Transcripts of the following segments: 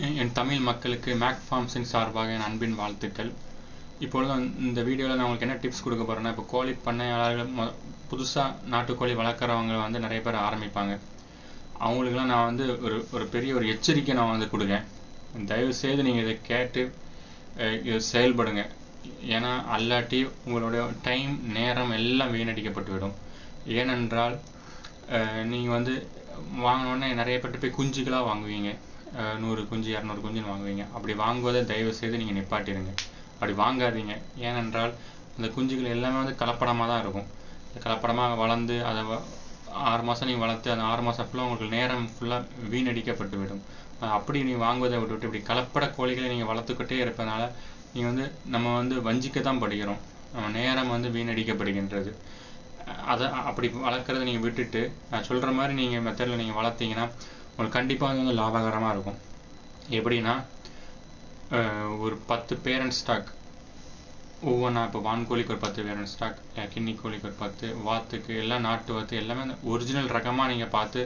என் தமிழ் மக்களுக்கு மேக் ஃபார்ம்ஸின் சார்பாக என் அன்பின் வாழ்த்துக்கள். இப்பொழுது இந்த வீடியோவில் நான் உங்களுக்கு என்ன டிப்ஸ் கொடுக்க போகிறேன்னா இப்போ கோழி பண்ணையாளர்கள் மொ புதுசாக நாட்டுக்கோழி வளர்க்குறவங்க வந்து நிறைய பேர் ஆரம்பிப்பாங்க. அவங்களுக்குலாம் நான் வந்து ஒரு ஒரு பெரிய ஒரு எச்சரிக்கை நான் வந்து கொடுக்கேன் தயவு செய்து நீங்கள் இதை கேட்டு இதை செயல்படுங்க. ஏன்னா அல்லாட்டி உங்களுடைய டைம் நேரம் எல்லாம் வீணடிக்கப்பட்டுவிடும் ஏனென்றால் நீங்கள் வந்து வாங்கினோடனே நிறைய பேர்ட்ட போய் குஞ்சுகளாக வாங்குவீங்க. நூறு குஞ்சு இரநூறு குஞ்சுன்னு வாங்குவீங்க. அப்படி வாங்குவதை தயவு செய்து நீங்கள் நிப்பாட்டிடுங்க. அப்படி வாங்காதீங்க. ஏனென்றால் அந்த குஞ்சுகள் எல்லாமே வந்து கலப்படமாக தான் இருக்கும். கலப்படமாக வளர்ந்து அதை ஆறு மாதம் நீங்கள் வளர்த்து அந்த ஆறு மாதம் ஃபுல்லாக உங்களுக்கு நேரம் ஃபுல்லாக வீணடிக்கப்பட்டு விடும். அப்படி நீ வாங்குவதை விட்டுவிட்டு இப்படி கலப்பட கோழிகளை நீங்கள் வளர்த்துக்கிட்டே இருப்பதனால நீங்கள் வந்து நம்ம வந்து வஞ்சிக்க தான் படிக்கிறோம் நம்ம நேரம் வந்து வீணடிக்கப்படுகின்றது. அதை அப்படி வளர்க்குறத நீங்கள் விட்டுட்டு நான் சொல்கிற மாதிரி நீங்கள் மெத்தடில் நீங்கள் வளர்த்தீங்கன்னா உங்களுக்கு கண்டிப்பாக அது வந்து லாபகரமாக இருக்கும். எப்படின்னா ஒரு பத்து பேரண்ட் ஸ்டாக் ஒவ்வொன்றா இப்போ வான்கோழிக்கு ஒரு பத்து பேரண்ட் ஸ்டாக் கிண்ணி கோழிக்கு ஒரு பத்து வாத்துக்கு எல்லாம் நாட்டு வாத்து எல்லாமே அந்த ஒரிஜினல் ரகமாக நீங்கள் பார்த்து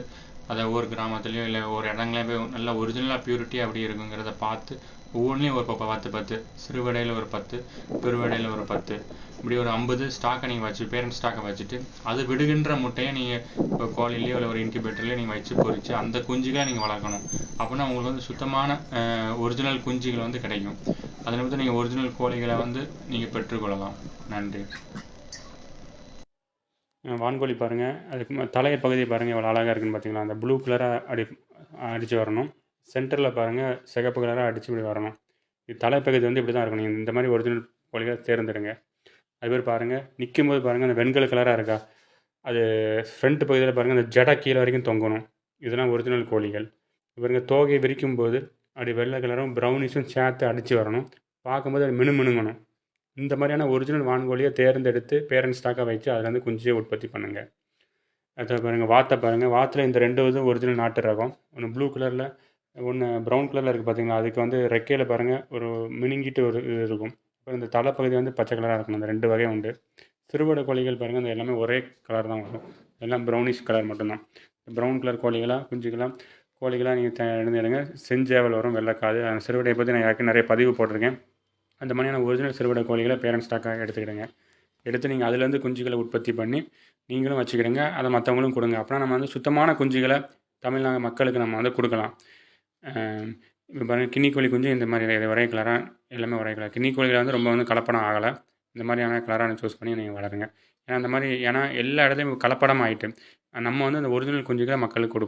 அதை ஒவ்வொரு கிராமத்துலேயோ இல்லை ஒரு இடங்களையும் போய் நல்லா ஒரிஜினலாக பியூரிட்டி அப்படி இருக்குங்கிறத பார்த்து ஒவ்வொன்றிலையும் ஒரு பத்து பத்து. சிறுவடையில் ஒரு பத்து பெருவடையில் ஒரு பத்து. இப்படி ஒரு ஐம்பது ஸ்டாக்கை நீங்கள் வச்சு பேரண்ட் ஸ்டாக்கை வச்சுட்டு அது விடுகின்ற முட்டையை நீங்கள் இப்போ கோழிலையோ இல்லை ஒரு இன்குபேட்டர்லேயோ நீங்கள் வச்சு பொறிச்சு அந்த குஞ்சுகளை நீங்கள் வளர்க்கணும். அப்படின்னா உங்களுக்கு வந்து சுத்தமான ஒரிஜினல் குஞ்சுகள் வந்து கிடைக்கும். அதில் வந்து நீங்கள் ஒரிஜினல் கோழிகளை வந்து நீங்கள் பெற்றுக்கொள்ளலாம். நன்றி. வான்கோழி பாருங்கள் அதுக்கு தலையை தலைய பாருங்கள் எவ்வளோ அழகாக இருக்குன்னு பார்த்தீங்களா அந்த ப்ளூ கலராக அடி அடித்து வரணும். சென்டரில் பாருங்கள் சிகப்பு கலராக அடித்து இப்படி வரணும். இது தலைப்பகுதி வந்து இப்படி தான் இருக்கணும். நீங்கள் இந்த மாதிரி ஒரிஜினல் கோழிகளை தேர்ந்தெடுங்க. அது பேர் பாருங்கள் நிற்கும் போது பாருங்கள் அந்த வெண்கல கலராக இருக்கா? அது ஃப்ரண்ட் பகுதியில் பாருங்கள் அந்த ஜடா கீழே வரைக்கும் தொங்கணும். இதெல்லாம் ஒரிஜினல் கோழிகள். பாருங்க தோகையை விரிக்கும் போது அப்படி வெள்ளை கலரும் ப்ரௌனிஷும் சேர்த்து அடித்து வரணும். பார்க்கும்போது அது மினுமினுங்கணும் இந்த மாதிரியான ஒரிஜினல் வான்கோழியை தேர்ந்தெடுத்து பேரண்ட் ஸ்டாக்காக வச்சு அதில் வந்து குஞ்சியை உற்பத்தி பண்ணுங்கள் அதை பாருங்கள் வாத்தை பாருங்கள் வாத்தில் இந்த ரெண்டு இதுவும் ஒரிஜினல் நாட்டு ரகம். ஒன்று ப்ளூ கலரில் ஒன்று ப்ரௌன் கலரில் இருக்குது பார்த்தீங்களா அதுக்கு வந்து ரெக்கையில் பாருங்கள் ஒரு மினுங்கிட்டு ஒரு இது இருக்கும். அப்புறம் இந்த தலைப்பகுதி வந்து பச்சை கலராக இருக்கணும். அந்த ரெண்டு வகை உண்டு. சிறுவடை கோழிகள் பாருங்கள் அந்த எல்லாமே ஒரே கலர் தான் வரும். எல்லாம் ப்ரௌனிஷ் கலர் மட்டும்தான். ப்ரௌன் கலர் கோழிகளாக குஞ்சுகளாக கோழிகளாக நீங்கள் எழுந்துடுங்க செஞ்சேவல் வரும் வெள்ளைக்காது. அந்த சிறுவடையை பற்றி நான் யாருக்கு நிறைய பதிவு போட்டிருக்கேன். அந்த மாதிரியான ஒரிஜினல் சிறுவடை கோழிகளை பேரண்ட்ஸ் ஸ்டாக்காக எடுத்துக்கிடுங்க. எடுத்து நீங்கள் அதுலேருந்து குஞ்சுகளை உற்பத்தி பண்ணி நீங்களும் வச்சுக்கிடுங்க. அதை மற்றவங்களும் கொடுங்க. அப்படின்னா நம்ம வந்து சுத்தமான குஞ்சுகளை தமிழ்நாடு மக்களுக்கு நம்ம வந்து கொடுக்கலாம். இப்போ பாருங்கள் கின்னி கோழி குஞ்சு இந்த மாதிரி இது ஒரே கலராக எல்லாமே ஒரே கலர் கின்னி வந்து ரொம்ப வந்து கலப்படம் ஆகலை. இந்த மாதிரியான கலரான சூஸ் பண்ணி நீங்கள் வளருங்க. ஏன்னா அந்த மாதிரி ஏன்னா எல்லா இடத்துலையும் கலப்படம் ஆகிட்டு நம்ம வந்து அந்த ஒரிஜினல் குஞ்சுகளை மக்களுக்கு கொடுப்போம்